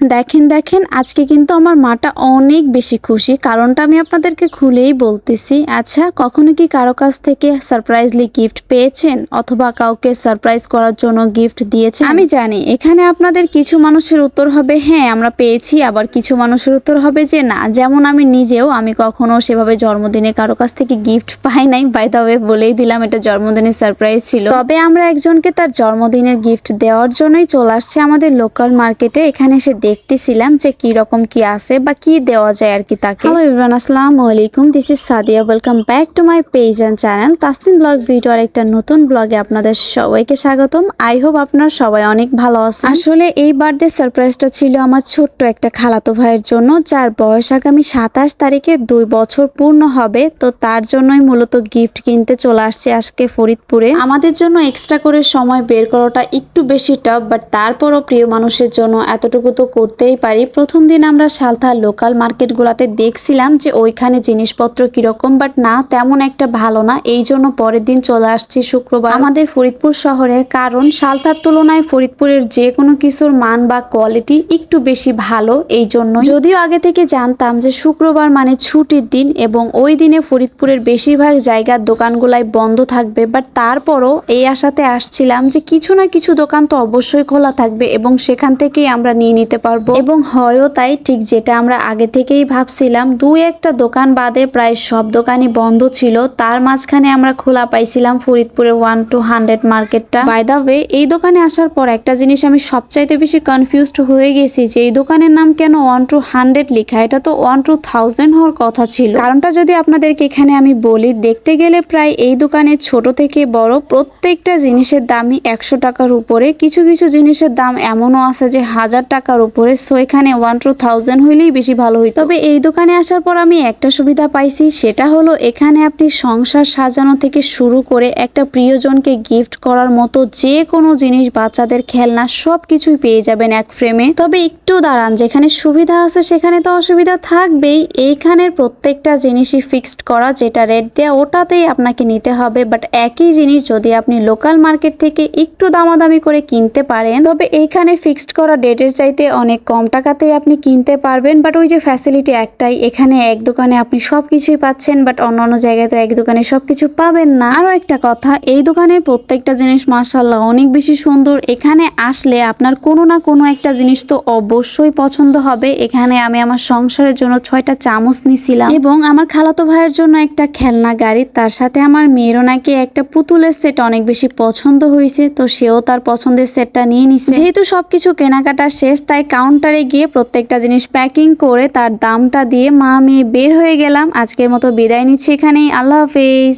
দেখেন দেখেন, আজকে কিন্তু আমার মাটা অনেক বেশি খুশি। কারণটা আমি আপনাদেরকে খুলেই বলতেছি। আচ্ছা কখনো কি কারও কাছ থেকে সারপ্রাইজলি গিফট পেয়েছেন? অথবা কাউকে সারপ্রাইজ করার জন্য গিফট দিয়েছেন? আমি জানি, এখানে আপনাদের কিছু মানুষের উত্তর হবে হ্যাঁ আমরা পেয়েছি। আবার কিছু মানুষের উত্তর হবে যে, না। যেমন আমি নিজেও, আমি কখনো সেভাবে জন্মদিনে কারও কাছ থেকে গিফট পাই নাই। বাই দ্য ওয়ে বলেই দিলাম, এটা জন্মদিনের সারপ্রাইজ ছিল। তবে আমরা একজনকে তার জন্মদিনের গিফট দেওয়ার জন্যই চলে আসছে আমাদের লোকাল মার্কেটে এখানে এসে দেখতেছিলাম যে কি রকম কি আছে বা কি দেওয়া যায় আর কি তাকে। হ্যালো ইবরান আসসালামু আলাইকুম। This is Sadia welcome back to my page and channel Tasnim vlog video আর একটা নতুন ব্লগে আপনাদের সবাইকে স্বাগতম। আই হোপ আপনারা সবাই অনেক ভালো আছেন। আসলে এই বার্থডে সারপ্রাইজটা ছিল আমার ছোট্ট একটা খালাতো ভাইয়ের জন্য যার বয়স আগামী সাতাশ তারিখে দুই বছর পূর্ণ হবে। তো তার জন্যই মূলত গিফট কিনতে চলে আসছে আজকে ফরিদপুরে। আমাদের জন্য এক্সট্রা করে সময় বের করাটা একটু বেশি টাফ বাট তারপরও প্রিয় মানুষের জন্য এতটুকু তো করতেই পারি। প্রথম দিন আমরা সালথা লোকাল মার্কেটগুলোতে দেখছিলাম যে ওইখানে জিনিসপত্র কীরকম বাট না, তেমন একটা ভালো না। এই জন্য পরের দিন চলে আসছি শুক্রবার। আমাদের ফরিদপুর শহরে, কারণ সালথার তুলনায় ফরিদপুরের যে কোনো কিছুর মান বা কোয়ালিটি একটু বেশি ভালো, এই জন্য যদিও আগে থেকে জানতাম যে শুক্রবার মানে ছুটির দিন এবং ওই দিনে ফরিদপুরের বেশিরভাগ জায়গার দোকানগুলাই বন্ধ থাকবে বাট তারপরও এই আশাতে আসছিলাম যে কিছু না কিছু দোকান তো অবশ্যই খোলা থাকবে এবং সেখান থেকেই আমরা নিয়ে নিতে পারব। এবং হয়ও তাই ঠিক যেটা আমরা আগে থেকেই ভাবছিলাম। দুই একটা দোকান বাদে প্রায় সব দোকানই বন্ধ ছিল। তার মাঝখানে আমরা খোলা পাইছিলাম ফরিদপুরের ওয়ান টু হান্ড্রেড মার্কেটটা। বাই দা ওয়ে এই দোকানে আসার পর একটা জিনিস আমি সবচাইতে বেশি কনফিউজড হয়ে গেছি যে এই দোকানের নাম কেন ওয়ান টু হান্ড্রেড লেখা? এটা তো ওয়ান টু থাউজেন্ড হওয়ার কথা ছিল। কারণটা যদি আপনাদেরকে এখানে আমি বলি, দেখতে গেলে প্রায় এই দোকানে ছোট থেকে বড় প্রত্যেকটা জিনিসের দামই একশো টাকার উপরে। কিছু কিছু জিনিসের দাম এমনও আছে যে হাজার টাকার উপরে। সো এখানে ওয়ান টু থাউজেন্ড হইলেই বেশি ভালো হইতো। তবে এই দোকানে আসার পর আমি একটা সুবিধা পাইছি, সেটা হলো এখানে আপনি সংসার সাজানো থেকে শুরু করে একটা প্রিয়জনকে গিফট করার মতো যে কোনো জিনিস, বাচ্চাদের খেলনা সব কিছুই পেয়ে যাবেন এক ফ্রেমে তবে একটু দাঁড়ান, যেখানে সুবিধা আছে সেখানে তো অসুবিধা থাকবেই। এইখানের প্রত্যেকটা জিনিসই ফিক্সড করা, যেটা রেট দেয়া, ওটাতেই আপনাকে নিতে হবে। বাট একই জিনিস যদি আপনি লোকাল মার্কেট থেকে একটু দামাদামি করে কিনতে পারেন, তবে এইখানে ফিক্সড করা ডেটের চাইতে অনেক কম টাকাতেই আপনি কিনতে পারবেন বাট ওই যে ফ্যাসিলিটি একটাই, এখানে এক দোকানে আপনি সব কিছুই পাচ্ছেন বাট অন্য অন্য জায়গায় তো এক দোকানে সব কিছু পাবেন না। আরও একটা কথা, এই দোকানের প্রত্যেকটা জিনিস মার্শাল্লাহ অনেক বেশি সুন্দর, এখানে আসলে আপনার কোনো না কোনো একটা জিনিস তো অবশ্যই পছন্দ হবে। এখানে আমি আমার সংসারের জন্য ছয়টা চামচ নিছিলাম, এবং আমার খালাতো ভাইয়ের জন্য একটা খেলনা গাড়ি, তার সাথে আমার মেয়েরও নাকি একটা পুতুলের সেট অনেক বেশি পছন্দ হয়েছে, তো সেও তার পছন্দের সেটটা নিয়ে নিছে। যেহেতু সবকিছু কেনাকাটা শেষ, তাই কাউন্টারে গিয়ে প্রত্যেকটা জিনিস প্যাকিং করে তার দামটা দিয়ে, মা মেয়ে বের হয়ে গেলাম। আজকের মতো বিদায় নিচ্ছি এখানেই। আল্লাহ হাফেজ।